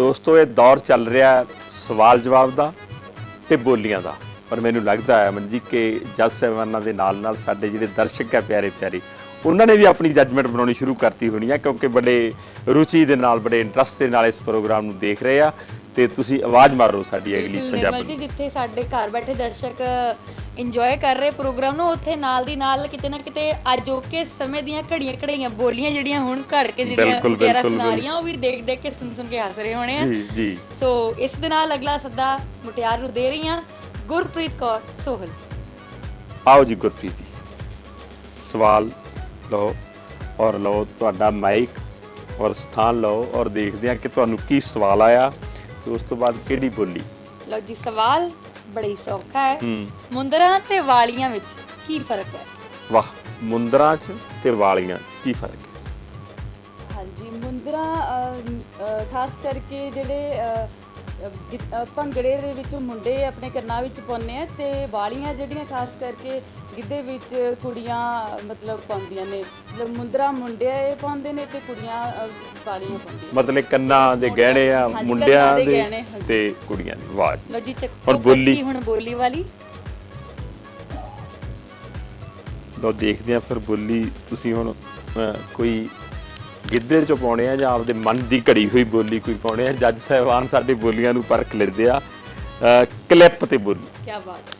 ਦੋਸਤੋ, ਇਹ ਦੌਰ ਚੱਲ ਰਿਹਾ ਸਵਾਲ ਜਵਾਬ ਦਾ ਤੇ ਬੋਲੀਆਂ ਦਾ। ਪਰ ਮੈਨੂੰ ਲੱਗਦਾ ਹੈ ਮਨ ਜੀ ਕਿ ਜੱਜ ਸਾਹਿਬਾਨਾਂ ਦੇ ਨਾਲ ਨਾਲ ਸਾਡੇ ਜਿਹੜੇ ਦਰਸ਼ਕ ਹੈ ਪਿਆਰੇ ਪਿਆਰੇ ਉਹਨਾਂ ਨੇ ਵੀ ਆਪਣੀ ਜੱਜਮੈਂਟ ਬਣਾਉਣੀ ਸ਼ੁਰੂ ਕਰਤੀ ਹੋਣੀ ਹੈ ਕਿਉਂਕਿ ਬੜੇ ਰੁਚੀ ਦੇ ਨਾਲ ਬੜੇ ਇੰਟਰਸਟ ਦੇ ਨਾਲ ਇਸ ਪ੍ਰੋਗਰਾਮ ਨੂੰ ਦੇਖ ਰਹੇ ਆ ਤੇ ਤੁਸੀਂ ਆਵਾਜ਼ ਮਾਰੋ ਸਾਡੀ ਅਗਲੀ ਪੰਜਾਬੀ ਜੀ ਜਿੱਥੇ ਸਾਡੇ ਘਰ ਬੈਠੇ ਦਰਸ਼ਕ ਇੰਜੋਏ ਕਰ ਰਹੇ ਪ੍ਰੋਗਰਾਮ ਨੂੰ ਉੱਥੇ ਨਾਲ ਦੀ ਨਾਲ ਕਿਤੇ ਨਾ ਕਿਤੇ ਅਜੋਕੇ ਸਮੇਂ ਦੀਆਂ ਘੜੀਆਂ ਘੜੀਆਂ ਬੋਲੀਆਂ ਜਿਹੜੀਆਂ ਹੁਣ ਘੜ ਕੇ ਜਿਹੜੀਆਂ ਪਿਆਰਾ ਸੁਣਾ ਰਹੀਆਂ ਉਹ ਵੀ ਦੇਖ ਦੇਖ ਕੇ ਸੁਣ ਸੁਣ ਕੇ ਹੱਸ ਰਹੇ ਹੋਣੇ ਆ। ਜੀ ਜੀ। ਸੋ ਇਸ ਦੇ ਨਾਲ ਅਗਲਾ ਸੱਦਾ ਮੁਟਿਆਰ ਨੂੰ ਦੇ ਰਹੀ ਹਾਂ ਗੁਰਪ੍ਰੀਤ ਕੌਰ ਸੋਹਲ। ਆਓ ਜੀ ਗੁਰਪ੍ਰੀਤ ਜੀ ਸਵਾਲ ਲਓ ਔਰ ਲਓ ਤੁਹਾਡਾ ਮਾਈਕ ਔਰ ਸਥਾਨ ਲਓ ਔਰ ਦੇਖਦੇ ਹਾਂ ਕਿ ਤੁਹਾਨੂੰ ਕੀ ਸਵਾਲ ਆਇਆ ਤੇ ਉਸ ਤੋਂ ਬਾਅਦ ਕਿਹੜੀ ਬੋਲੀ? ਲਓ ਜੀ ਸਵਾਲ ਬੜਾ ਹੀ ਸੌਖਾ ਹੈ। ਹੂੰ। ਮੁੰਦਰਾਂ ਤੇ ਵਾਲੀਆਂ ਵਿੱਚ ਕੀ ਫ਼ਰਕ ਹੈ? ਵਾਹ ਮੁੰਦਰਾਂ 'ਚ ਤੇ ਵਾਲੀਆਂ 'ਚ ਕੀ ਫ਼ਰਕ ਹੈ? ਹਾਂਜੀ ਮੁੰਦਰਾ ਖਾਸ ਕਰਕੇ ਜਿਹੜੇ ਅ, ਭੰਗੜੇ ਦੇ ਵਿੱਚ ਮੁੰਡੇ ਆਪਣੇ ਕੰਨਾਂ ਵਿੱਚ ਪਾਉਂਦੇ ਆ ਤੇ ਵਾਲੀਆਂ ਜਿਹੜੀਆਂ ਖਾਸ ਕਰਕੇ ਗਿੱਧੇ ਵਿੱਚ ਕੁੜੀਆਂ ਮਤਲਬ ਪਾਉਂਦੀਆਂ ਨੇ ਮਤਲਬ ਮੁੰਦਰਾ ਮੁੰਡੇ ਪਾਉਂਦੇ ਨੇ ਤੇ ਕੁੜੀਆਂ ਅ, ਵਾਲੀਆਂ ਪਾਉਂਦੀਆਂ ਮਤਲਬ ਕੰਨਾਂ ਦੇ ਗਹਿਣੇ ਆ ਹਾਂਜੀ, ਮੁੰਡਿਆਂ ਦੇ ਦੇ ਗਹਿਣੇ, ਹਾਂਜੀ। ਤੇ ਕੁੜੀਆਂ ਦੇ ਵਾਹ ਜੀ। ਜੀ ਹੁਣ ਚੱਕੋ ਬੋਲੀ। ਬੱਚੀ ਹੁਣ ਬੋਲੀ ਵਾਲੀ ਲਓ ਦੇਖਦੇ ਆ ਫਿਰ ਬੋਲੀ ਤੁਸੀਂ ਹੁਣ ਅਹ, ਕੋਈ ਗਿੱਧੇ ਚੋਂ ਪਾਉਣੇ ਆ ਜਾਂ ਆਪਦੇ ਮਨ ਦੀ ਘੜੀ ਹੋਈ ਬੋਲੀ ਕੋਈ ਪਾਉਣੇ ਆ? ਜੱਜ ਸਾਹਿਬਾਨ ਸਾਡੇ ਬੋਲੀਆਂ ਨੂੰ ਪਰਖ ਲੈਂਦੇ ਆ। ਕਲਿੱਪ ਤੇ ਬੋਲੀ। ਕੀ ਬਾਤ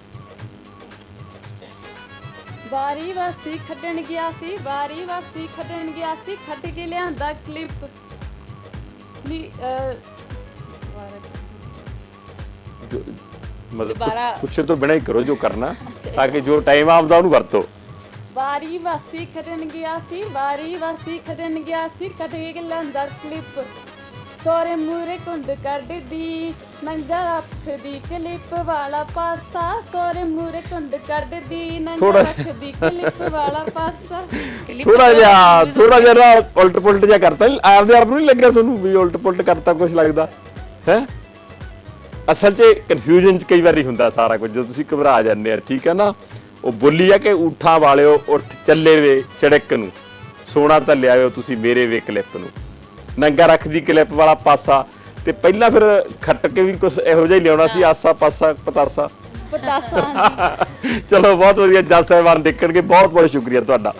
ਵਾਰੀ ਵਾਸੀ ਖੱਡਣ ਗਿਆ ਸੀ ਵਾਰੀ ਵਾਸੀ ਖੱਡਣ ਗਿਆ ਸੀ ਖੱਟ ਕੇ ਲਿਆਂਦਾ ਕਲਿੱਪ। ਨੀ ਮਤਲਬ ਪੁੱਛੇ ਤੋਂ ਬਿਨਾਂ ਹੀ ਕਰੋ ਜੋ ਕਰਨਾ ਤਾਂ ਕਿ ਜੋ ਟਾਈਮ ਆਪਦਾ ਉਹਨੂੰ ਵਰਤੋ। ਵਾਰੀ ਵਾਸੀ ਖੱਡਣ ਗਿਆ ਸੀ ਵਾਰੀ ਵਾਸੀ ਖੱਡਣ ਗਿਆ ਸੀ ਖੱਟ ਕੇ ਲਿਆਂਦਾ ਕਲਿੱਪ ਸੋਰੇ ਮੂਰੇ ਕੁੰਡ ਕੱਢਦੀ ਨੰਗਾ ਰੱਖਦੀ ਕਲਿੱਪ ਵਾਲਾ ਪਾਸਾ। ਸੋਰੇ ਮੂਰੇ ਕੁੰਡ ਕੱਢਦੀ ਨੰਗਾ ਥੋੜ੍ਹਾ- ਰੱਖਦੀ ਕਲਿੱਪ ਵਾਲਾ ਪਾਸਾ। ਥੋੜਾ ਜਿਹਾ ਥੋੜਾ ਜਿਹਾ ਨਾ ਉਲਟ ਪੁਲਟ ਜਿਹਾ ਕਰਤਾ। ਨੀ? ਆਪਦੇ ਆਪ ਨੂੰ ਨਹੀਂ ਲੱਗਿਆ ਤੁਹਾਨੂੰ ਵੀ ਉਲਟ ਪੁਲਟ ਕਰਤਾ ਕੁਝ ਲੱਗਦਾ? ਹੈ? ਅਸਲ 'ਚ ਕਨਫਿਊਜ਼ਨ 'ਚ ਕਈ ਵਾਰੀ ਹੁੰਦਾ ਸਾਰਾ ਕੁਝ ਜਦੋਂ ਤੁਸੀਂ ਘਬਰਾ ਜਾਂਦੇ ਆ ਠੀਕ ਹੈ ਨਾ? ਉਹ ਬੋਲੀ ਆ ਕਿ ਊਠਾਂ ਵਾਲਿਓ ਉੱਠ ਚੱਲੇ ਵੇ ਚੜਕ ਨੂੰ। ਸੋਨਾ ਤਾਂ ਲਿਆਇਓ ਤੁਸੀਂ ਮੇਰੇ ਵੇ ਕਲਿੱਪ ਨੂੰ। ਨੰਗਾ ਰੱਖਦੀ ਕਲਿੱਪ ਵਾਲਾ ਪਾਸਾ ਤੇ ਪਹਿਲਾਂ ਫਿਰ ਖੱਟ ਕੇ ਵੀ ਕੁਝ ਇਹੋ ਜਿਹਾ ਹੀ ਲਿਆਉਣਾ ਸੀ ਆਸਾ ਪਾਸਾ ਪਤਾਸਾ। ਪਤਾਸਾ ਚਲੋ ਬਹੁਤ ਵਧੀਆ ਜੱਜ ਸਾਹਿਬਾਨ ਦੇਖਣਗੇ। ਬਹੁਤ ਬਹੁਤ ਸ਼ੁਕਰੀਆ ਤੁਹਾਡਾ।